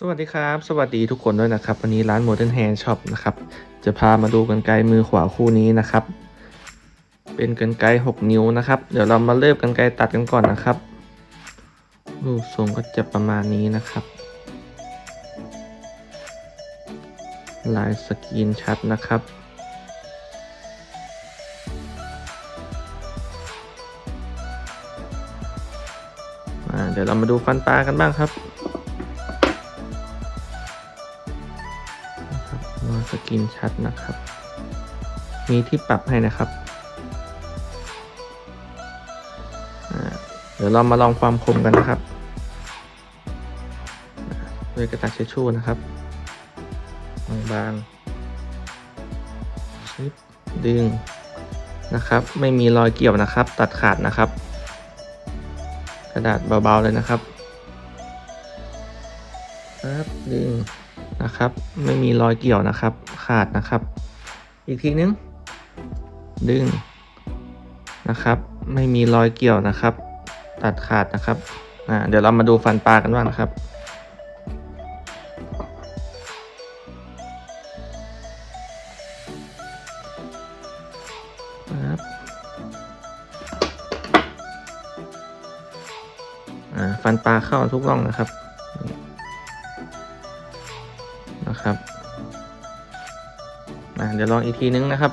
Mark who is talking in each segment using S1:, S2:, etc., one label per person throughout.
S1: สวัสดีครับ สวัสดีทุกคนด้วยนะครับ วันนี้ร้าน Modern Hand Shop นะครับ จะพามาดูกันไกมือขวาคู่นี้นะครับ เป็นกันไกร6นิ้วนะครับ เดี๋ยวเรามาเริ่มกันไกรตัดกันก่อนนะครับ รูปทรงก็จะประมาณนี้นะครับ ลายสกรีนชัดนะครับเดี๋ยวเรามาดูฟันปลากันบ้างครับ สกินชัดนะครับ มีที่ปรับให้นะครับเดี๋ยวเรามาลองความคมกันนะครับด้วยกระดาษเชดชู่นะครับบางๆชิปดึงนะครับ ไม่มีรอยเกี่ยวนะครับ ตัดขาดนะครับ กระดาษเบาๆเลยนะครับครับดึง นะครับ ไม่มีรอยเกี่ยวนะครับ ขาดนะครับ อีกทีนึง ดึงนะครับ ไม่มีรอยเกี่ยวนะครับ ตัดขาดนะครับอ่าเดี๋ยวเรามาดูฟันปลากันบ้างนะครับครับฟันปลาเข้าทุกร่องนะครับ นะครับเดี๋ยวลองอีกทีนึงนะครับ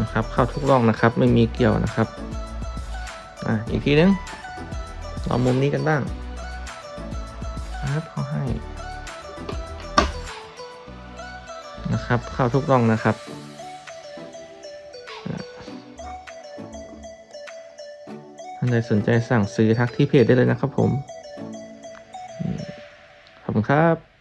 S1: นะครับ เข้าทุกร่องนะครับ ไม่มีเกี่ยวนะครับอ่าอีกทีนึงลองมุมนี้กันบ้างครับเขาให้ นะครับ เข้าทุกร่องนะครับ นใดสนใจสั่งซื้อทักที่เพจได้เลยนะครับผมอืมขอบคุณครับ